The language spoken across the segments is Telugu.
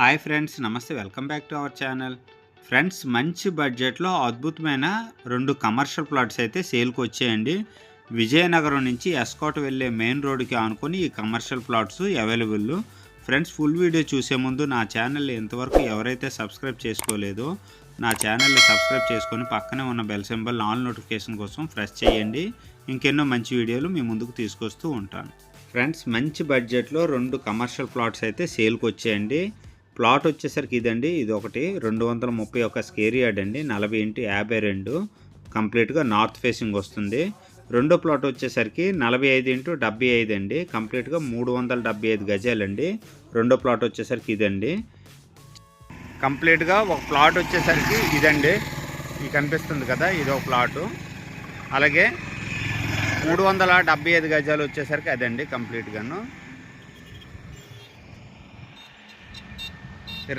హాయ్ ఫ్రెండ్స్ నమస్తే. Welcome back to our channel friends మంచి బడ్జెట్లో అద్భుతమైన రెండు కమర్షియల్ ప్లాట్స్ అయితే సేల్కి వచ్చాయండి. విజయనగరం నుంచి ఎస్కోట్ వెళ్ళే మెయిన్ రోడ్డుకి ఆనుకొని ఈ commercial plots available friends full video చూసే ముందు నా ఛానల్ ఇంతవరకు ఎవరైతే సబ్స్క్రైబ్ చేసుకోలేదో నా ఛానల్ని సబ్స్క్రైబ్ చేసుకొని పక్కనే ఉన్న బెల్ సింబల్ ఆల్ నోటిఫికేషన్ కోసం ప్రెస్ చేయండి. ఇంకెన్నో మంచి వీడియోలు మీ ముందుకు తీసుకొస్తూ ఉంటాను. ఫ్రెండ్స్ మంచి బడ్జెట్లో రెండు కమర్షియల్ ప్లాట్స్ అయితే సేల్కి వచ్చాయండి. ప్లాట్ వచ్చేసరికి ఇదండి ఇది ఒకటి. రెండు వందల ముప్పై ఒక స్కేర్ యార్డ్ అండి నలభై ఇంటి యాభై రెండు. కంప్లీట్గా నార్త్ ఫేసింగ్ వస్తుంది. రెండో ప్లాట్ వచ్చేసరికి నలభై ఐదు ఇంటూ డెబ్బై ఐదు అండి కంప్లీట్గా మూడు వందల డెబ్బై ఐదు గజాలండి. రెండో ప్లాట్ వచ్చేసరికి ఇదండి. కంప్లీట్గా ఒక ప్లాట్ వచ్చేసరికి ఇదండి ఇది కనిపిస్తుంది కదా ఇది ఒక ప్లాటు. అలాగే మూడు వందల డెబ్బై ఐదు గజాలు వచ్చేసరికి అదండి కంప్లీట్గాను.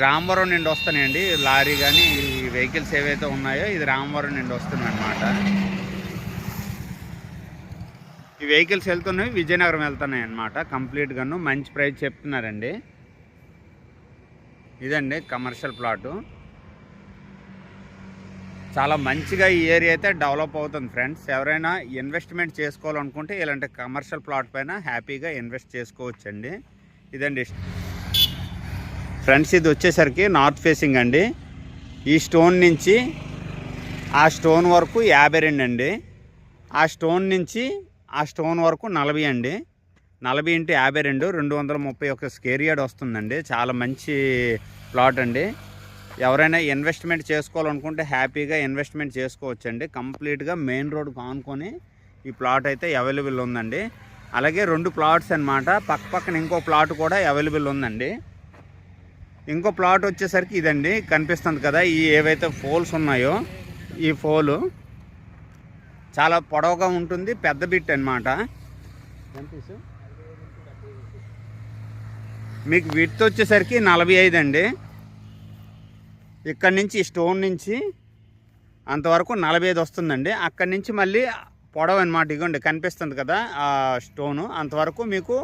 రామవరం నుండి వస్తున్నాయండి. లారీ కానీ ఈ వెహికల్స్ ఏవైతే ఉన్నాయో ఇది రామవరం నుండి వస్తుందన్నమాట ఈ వెహికల్స్ వెళ్తున్నాయి విజయనగరం వెళ్తున్నాయి అనమాట కంప్లీట్గాను మంచి ప్రైస్ చెప్తున్నారండి. ఇదండి కమర్షియల్ ప్లాటు. చాలా మంచిగా ఈ ఏరియా అయితే డెవలప్ అవుతుంది ఫ్రెండ్స్. ఎవరైనా ఇన్వెస్ట్మెంట్ చేసుకోవాలనుకుంటే ఇలాంటి కమర్షియల్ ప్లాట్ పైన హ్యాపీగా ఇన్వెస్ట్ చేసుకోవచ్చండి. ఇదండి ఫ్రెండ్స్ ఇది వచ్చేసరికి నార్త్ ఫేసింగ్ అండి. ఈ స్టోన్ నుంచి ఆ స్టోన్ వరకు యాభై రెండు అండి. ఆ స్టోన్ నుంచి ఆ స్టోన్ వరకు నలభై అండి. నలభై ఇంటూ యాభై రెండు రెండు వందల ముప్పై ఒక స్కేర్ యార్డ్ వస్తుందండి. చాలా మంచి ప్లాట్ అండి. ఎవరైనా ఇన్వెస్ట్మెంట్ చేసుకోవాలనుకుంటే హ్యాపీగా ఇన్వెస్ట్మెంట్ చేసుకోవచ్చండి. కంప్లీట్గా మెయిన్ రోడ్ కానుకొని ఈ ప్లాట్ అయితే అవైలబుల్ ఉందండి. అలాగే రెండు ప్లాట్స్ అనమాట పక్క పక్కన ఇంకో ప్లాట్ కూడా అవైలబుల్ ఉందండి. ఇంకో ప్లాట్ వచ్చేసరికి ఇదండి. కనిపిస్తుంది కదా ఈ ఏవైతే ఫోల్స్ ఉన్నాయో ఈ ఫోలు చాలా పొడవుగా ఉంటుంది పెద్ద బిట్ అనమాట మీకు విత్ వచ్చేసరికి నలభై ఐదు అండి. ఇక్కడ నుంచి స్టోన్ నుంచి అంతవరకు నలభై ఐదు వస్తుందండి. అక్కడి నుంచి మళ్ళీ పొడవు అనమాట ఇగోండి కనిపిస్తుంది కదా ఆ స్టోను. అంతవరకు మీకు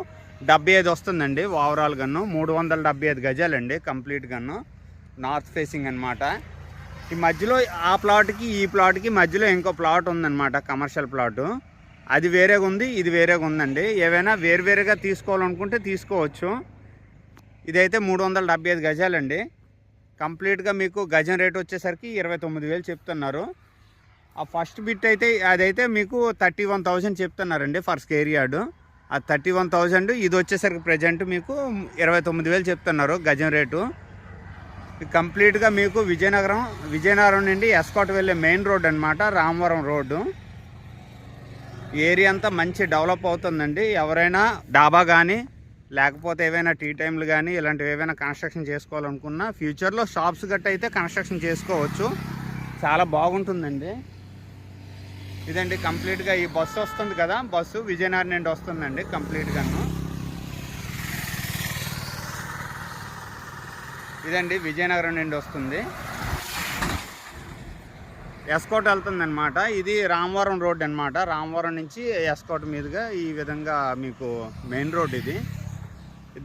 డెబ్బై ఐదు వస్తుందండి ఓవరాల్ గన్ను. మూడు వందల డెబ్బై ఐదు గజాలండి కంప్లీట్ గన్ను. నార్త్ ఫేసింగ్ అనమాట ఈ మధ్యలో ఆ ప్లాట్కి ఈ ప్లాట్కి మధ్యలో ఇంకో ప్లాట్ ఉందన్నమాట కమర్షియల్ ప్లాటు. అది వేరేగా ఉంది ఇది వేరేగా ఉందండి. ఏవైనా వేరువేరుగా తీసుకోవాలనుకుంటే తీసుకోవచ్చు. ఇదైతే మూడు వందల డెబ్బై ఐదు గజాలండి. కంప్లీట్గా మీకు గజం రేట్ వచ్చేసరికి ఇరవై తొమ్మిది వేలు చెప్తున్నారు. ఆ ఫస్ట్ బిట్ అయితే అదైతే మీకు థర్టీ వన్ థౌజండ్ చెప్తున్నారండి ఫర్ స్కేర్ యార్డు. ఆ థర్టీ వన్ థౌజండ్ ఇది వచ్చేసరికి ప్రజెంట్ మీకు ఇరవై తొమ్మిది వేలు చెప్తున్నారు గజం రేటు. కంప్లీట్గా మీకు విజయనగరం విజయనగరం నుండి ఎస్కాట్ వెళ్ళే మెయిన్ రోడ్ అనమాట రామవరం రోడ్డు. ఏరియా అంతా మంచి డెవలప్ అవుతుందండి. ఎవరైనా డాబా కానీ లేకపోతే ఏవైనా టీ టైంలు కానీ ఇలాంటివి ఏవైనా కన్స్ట్రక్షన్ చేసుకోవాలనుకున్నా ఫ్యూచర్లో షాప్స్ గట్ట అయితే కన్స్ట్రక్షన్ చేసుకోవచ్చు. చాలా బాగుంటుందండి. ఇదండి కంప్లీట్గా ఈ బస్సు వస్తుంది కదా బస్సు విజయనగరం నుండి వస్తుందండి కంప్లీట్గాను ఇదండి విజయనగరం నుండి వస్తుంది. ఎస్కోట్ వెళ్తుందన్నమాట. ఇది రామవరం రోడ్ అన్నమాట. రామవరం నుంచి ఎస్కోట్ మీదుగా ఈ విధంగా మీకు మెయిన్ రోడ్ ఇది.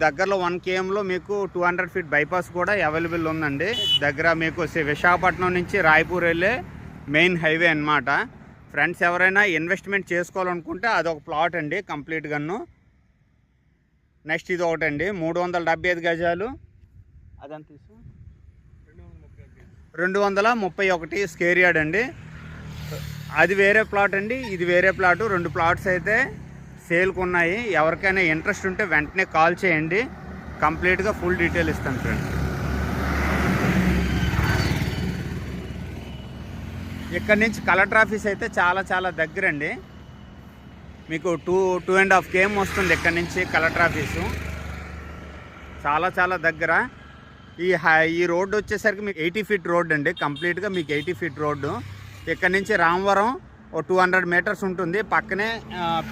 దగ్గరలో వన్ కేఎంలో మీకు టూ హండ్రెడ్ ఫీట్ బైపాస్ కూడా అవైలబుల్ ఉందండి. దగ్గర మీకు విశాఖపట్నం నుంచి రాయపూర్ వెళ్ళే మెయిన్ హైవే అన్నమాట. ఫ్రెండ్స్ ఎవరైనా ఇన్వెస్ట్మెంట్ చేసుకోవాలనుకుంటే అదొక ప్లాట్ అండి కంప్లీట్గాను నెక్స్ట్ ఇది ఒకటండి మూడు వందల డెబ్బై ఐదు గజాలు. అదంత రెండు వందల ముప్పై ఒకటి స్కేర్ యార్డ్ అండి. అది వేరే ప్లాట్ అండి ఇది వేరే ప్లాటు రెండు ప్లాట్స్ అయితే సేల్కి ఉన్నాయి. ఎవరికైనా ఇంట్రెస్ట్ ఉంటే వెంటనే కాల్ చేయండి. కంప్లీట్గా ఫుల్ డీటెయిల్ ఇస్తాను ఫ్రెండ్స్ ఇక్కడ నుంచి కలెక్టర్ ఆఫీస్ అయితే చాలా చాలా దగ్గరండి. మీకు two two and half KM వస్తుంది ఇక్కడ నుంచి కలెక్టర్ ఆఫీసు. చాలా చాలా దగ్గర. ఈ హై- ఈ రోడ్డు వచ్చేసరికి మీకు ఎయిటీ ఫీట్ రోడ్ అండి. కంప్లీట్గా మీకు ఎయిటీ ఫీట్ రోడ్డు. ఇక్కడ నుంచి రామవరం ఓ టూ హండ్రెడ్ మీటర్స్ ఉంటుంది. పక్కనే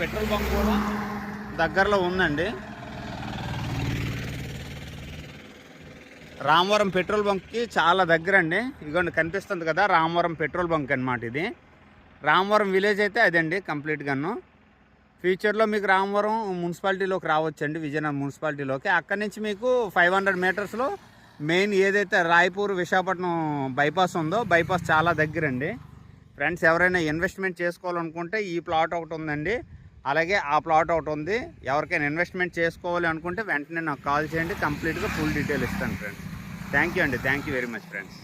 పెట్రోల్ బంక్ కూడా దగ్గరలో ఉందండి. రామవరం పెట్రోల్ బంక్కి చాలా దగ్గర అండి ఇదిగోండి కనిపిస్తుంది కదా రామవరం పెట్రోల్ బంక్ అనమాట ఇది. రామవరం విలేజ్ అయితే అదండి కంప్లీట్గాను ఫ్యూచర్లో మీకు రామవరం మున్సిపాలిటీలోకి రావచ్చండి విజయనగరం మున్సిపాలిటీలోకి. అక్కడి నుంచి మీకు ఫైవ్ హండ్రెడ్ మీటర్స్లో మెయిన్ ఏదైతే రాయపూర్ విశాఖపట్నం బైపాస్ ఉందో బైపాస్ చాలా దగ్గరండి. ఫ్రెండ్స్ ఎవరైనా ఇన్వెస్ట్మెంట్ చేసుకోవాలనుకుంటే ఈ ప్లాట్ ఒకటి ఉందండి. అలాగే ఆ ప్లాట్ ఒకటి ఉంది. ఎవరికైనా ఇన్వెస్ట్మెంట్ చేసుకోవాలి అనుకుంటే వెంటనే నాకు కాల్ చేయండి. కంప్లీట్గా ఫుల్ డీటెయిల్ ఇస్తాను ఫ్రెండ్స్. థ్యాంక్ యూ అండి. Thank you very much friends.